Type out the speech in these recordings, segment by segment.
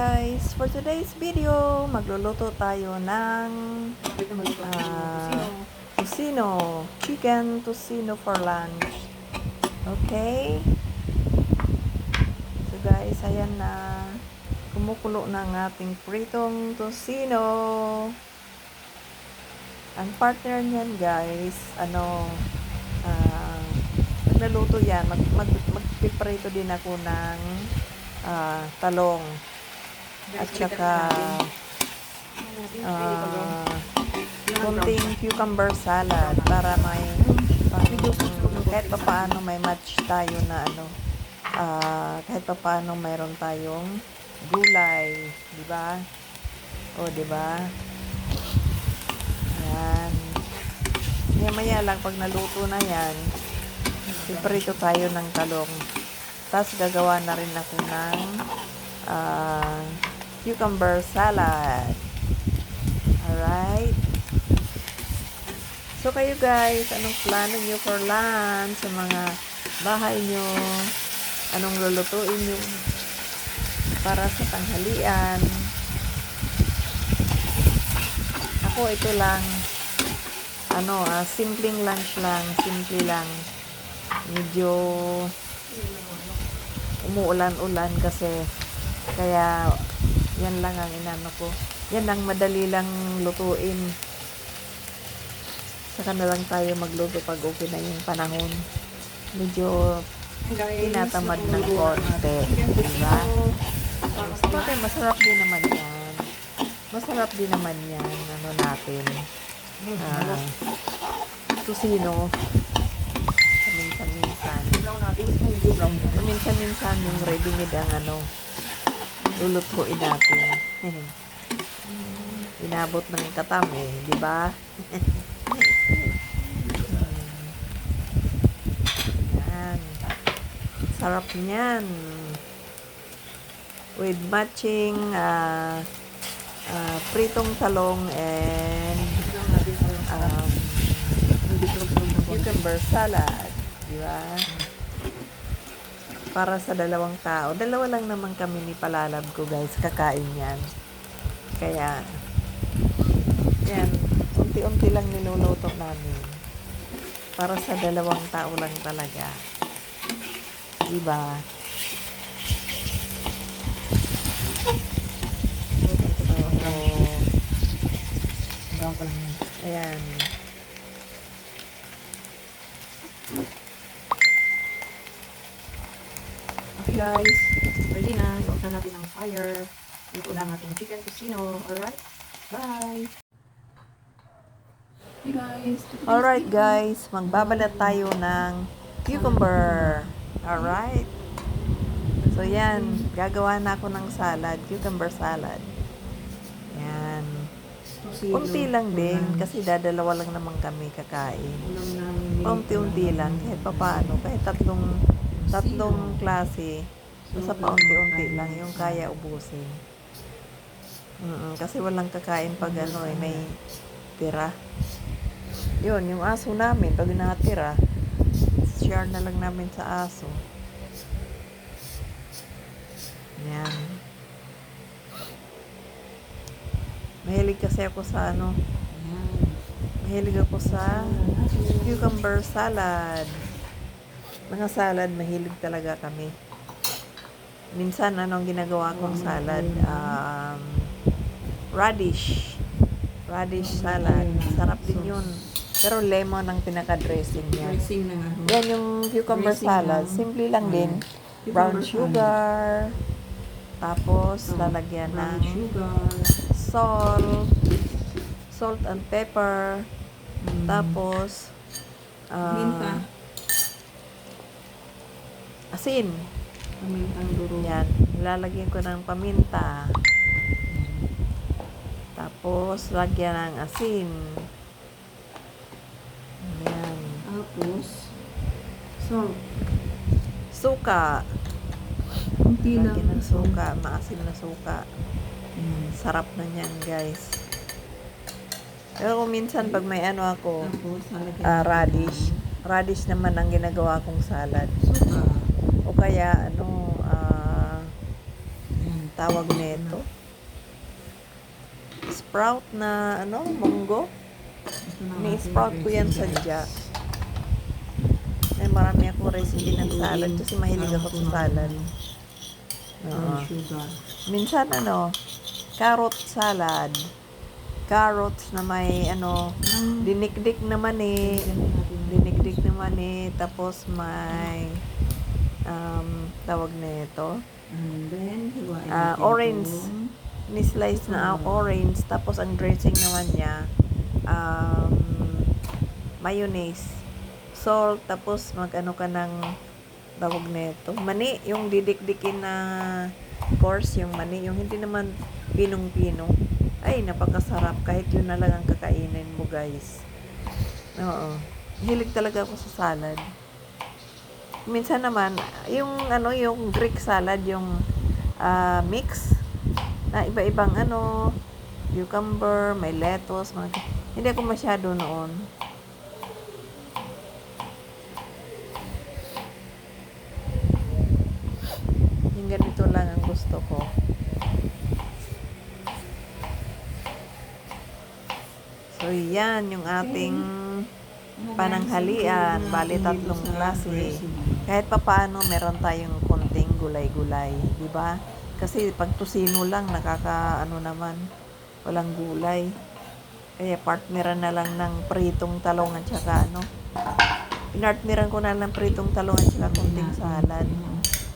guys, for today's video, magluluto tayo ng ah, tocino, chicken tocino for lunch. Okay? So guys, ayan na. Kumukulo na ang ating pritong tocino. Ang partner niyan guys, ano, ah, pag naluto yan, mag, mag, magpiprito din ako ng ah, talong at saka ah, kunting cucumber salad para may pang, kahit pa paano may match tayo na ano ah, kahit pa paano mayroon tayong gulay di ba? O di ba? Yan maya maya lang pag naluto na yan piprito tayo ng talong. Tapos gagawa na rin ako ng ah, cucumber salad. Alright. So kayo guys, anong plano nyo for lunch sa mga bahay nyo? Anong lulutuin nyo para sa tanghalian? Ako ito lang, ano, ah, simpleng lunch lang, simple lang. Medyo umuulan-ulan kasi kaya yan lang ang inano ko. Yan lang madali lang lutuin. Saka na lang tayo magluto pag okay na yung panahon. Medyo tinatamad ng konti. Diba? Siyempre, masarap din naman yan. Masarap din naman yan. Ano natin. Ah, tusino. Paminsan-minsan. Paminsan-minsan yung ready made ang ano, lulutuin natin. Inabot ng katam eh, di ba? Yan. Sarap niyan. With matching ah, ah, pritong talong and um, cucumber salad. Di ba? Para sa dalawang tao. Dalawa lang naman kami ni Palalab ko guys. Kakain yan. Kaya, yan. Unti-unti lang niluluto namin. Para sa dalawang tao lang talaga. Di ba? Brown ko lang yan. Ayan. Guys, ready na. Iwasan natin ang fire. Luto na ang ating chicken tocino. Alright? Bye! Hey guys! Alright guys, magbabalat tayo ng cucumber. Alright? So yan, gagawa na ako ng salad, cucumber salad. Yan. Tocino. Unti lang din, kasi dadalawa lang naman kami kakain. Ulam namin. Unti-unti lang, kahit pa paano, kahit tatlong, tatlong klase, basta pa unti-unti lang, yung kaya ubusin. Mm kasi walang kakain pag ano eh, may tira. Yun, yung aso namin, pag nakatira, share na lang namin sa aso. Yan. Mahilig kasi ako sa ano, mahilig ako sa cucumber salad. Mga salad, mahilig talaga kami. Minsan, ano ang ginagawa kong salad? Um, radish. Radish salad. Sarap din yun. Pero lemon ang pinaka-dressing niya. Dressing na nga. Yan yung cucumber Dressing salad. Simple lang din. Cucumber Brown salad. sugar. Tapos, Oh, lalagyan Brown ng sugar. salt. Salt and pepper. Mm. Tapos, Minta. Asin. Pamintang duro. Yan. Lalagyan ko ng paminta. Tapos, lagyan ng asin. Yan. Tapos, salt. Suka. Kunti lang. Lagyan ng suka. Maasim na suka. Mm. Sarap na yan, guys. Pero kung minsan, pag may ano ako, Tapos, natin radish. Radish naman ang ginagawa kong salad. Suka. Kaya, ano, Ayan. tawag nito. Sprout na ano, munggo. Ni-sprout ating ko yan sa guys. jack. Ay, marami akong recipe ng salad kasi mahilig ako sa salad. Sugar. Minsan ano, carrot salad. Carrots na may ano, dinikdik naman eh. Dinikdik naman eh. Tapos may um, tawag na ito. And then, hiwain Ah, natin orange. Ni-slice na ang orange. Tapos ang dressing naman niya, um, mayonnaise. Salt. Tapos mag-ano ka ng tawag na ito. Mani. Yung didikdikin na course, yung mani. Yung hindi naman pinong-pino. Ay, napakasarap. Kahit yun na lang ang kakainin mo, guys. Oo. Hilig talaga ako sa salad. Minsan naman, yung ano, yung Greek salad, yung ah, mix na iba-ibang ano, cucumber, may lettuce, mga hindi ako masyado noon. Yung ganito lang ang gusto ko. So, yan yung ating pananghalian. Bali, tatlong klase. Kahit papaano, meron tayong konting gulay-gulay. di ba? Kasi pag tusino lang, nakaka, ano naman, walang gulay. Kaya partneran na lang ng pritong talong at saka ano. Pinartneran ko na lang pritong talong at saka konting salad.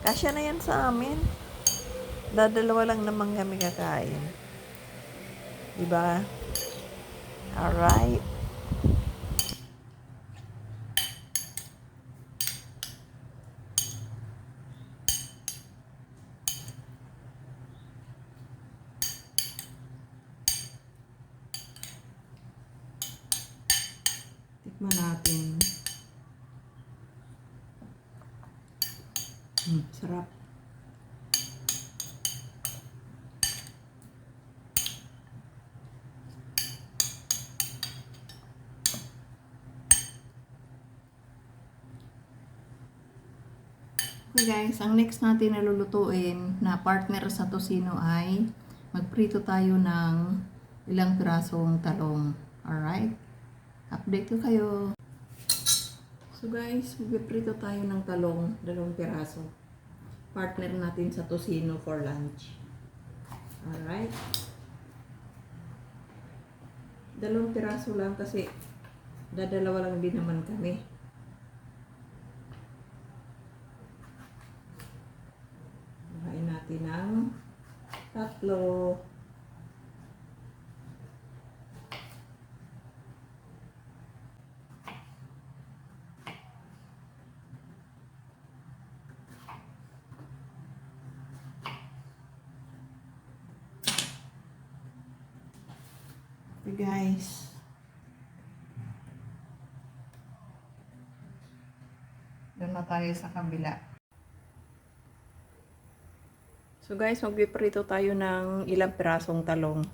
Kasya na yan sa amin. Dadalawa lang naman kami kakain. Diba? Alright. Tikman natin. Hmm, sarap. Okay guys, ang next natin na lulutuin na partner sa tosino ay magprito tayo ng ilang pirasong talong. Alright? Update ko kayo. So guys, magpiprito tayo ng talong, dalawang piraso. Partner natin sa tosino for lunch. Alright? Dalawang piraso lang kasi dadalawa lang din naman kami. Kain natin ng tatlo. Okay guys. Doon na tayo sa kabila. So guys, magpiprito tayo ng ilang pirasong talong.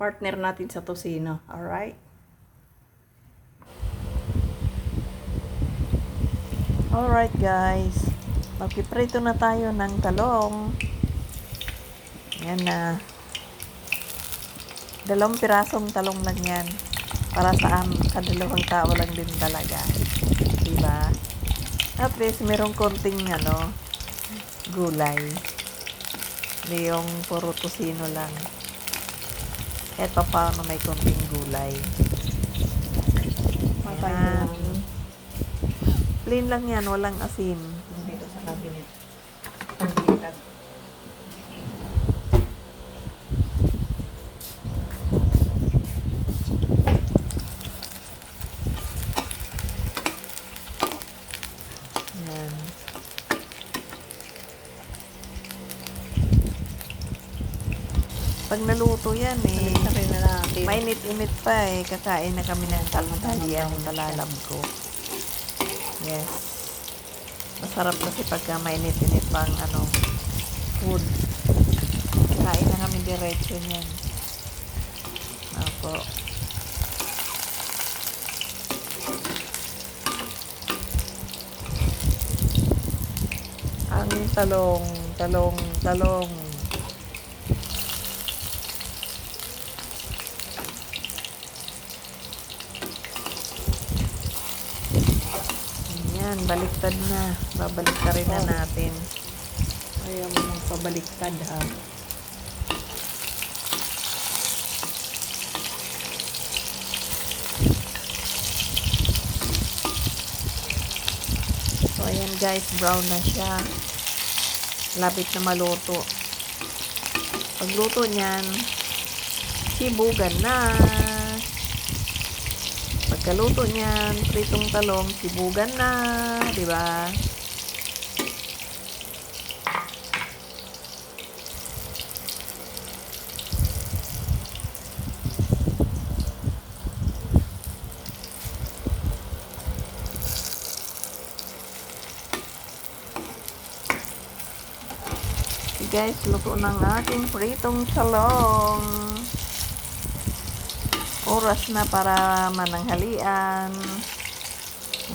Partner natin sa tosino. Alright? Alright guys. Magpiprito na tayo ng talong. Yan na. Dalawang pirasong talong lang yan. Para sa am sa dalawang tao lang din talaga. Diba? At least merong konting ano, gulay. Hindi yung puro tosino lang. Pa paano may konting gulay. Patay Yan. lang Plain lang yan, walang asin. dito sa cabinet. Pagkitag. Yan. Pag naluto yan eh, Sabihin na natin. mainit-init pa eh. Kakain na kami ng talentalian ng talalab ko. Yes. Masarap kasi pagka mainit-init pa ang ano, food. Kain na kami diretso niyan. Ako. Ang talong, talong, talong. Yan, baliktad na. Babaliktarin na natin. Ayaw mo nang pabaliktad ha. So, ayan guys, brown na siya. Lapit na maluto. Pagluto niyan, sibugan na. Pagkaluto niyan, pritong talong, sibugan na. di ba? Guys, luto ng ating pritong talong. Oras na para mananghalian.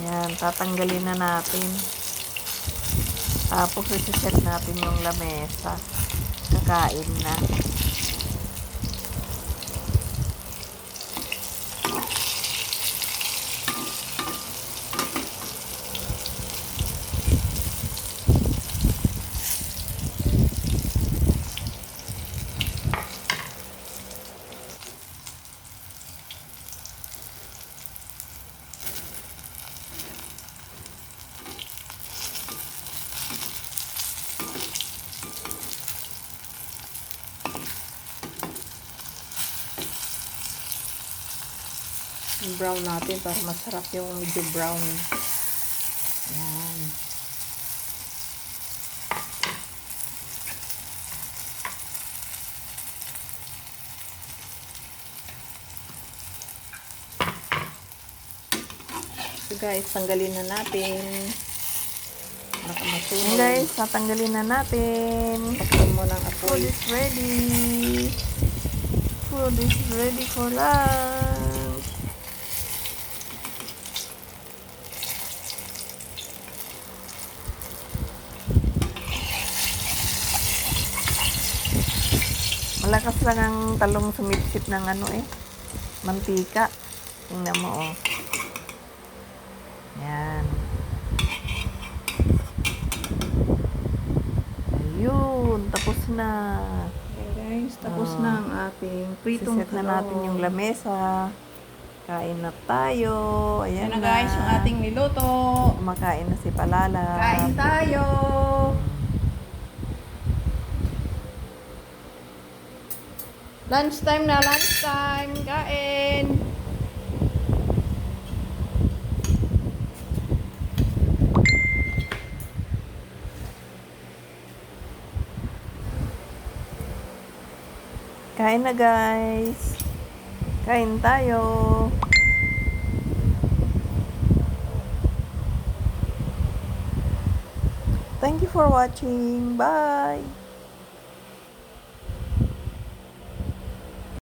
Yan, tatanggalin na natin. Tapos isiset natin yung lamesa. Kakain na. Yung brown natin para masarap yung medyo brown. Yan. So guys, tanggalin na natin. Baka masunog. guys, tatanggalin na natin. Pakyan mo ng apoy. Food is ready. Food is ready for lunch. Malakas lang ang talong sumipsip ng ano eh. Mantika. Tingnan mo oh. Yan. Ayun, tapos na. Okay guys, tapos Ah. na ang ating pritong Siset na natin yung lamesa. Kain na tayo. Ayan Yan na guys, yung ating niluto. Kumakain na si Palala. Kain tayo! Lunchtime na, lunchtime! Kain! Kain na guys. Kain tayo. Thank you for watching. Bye.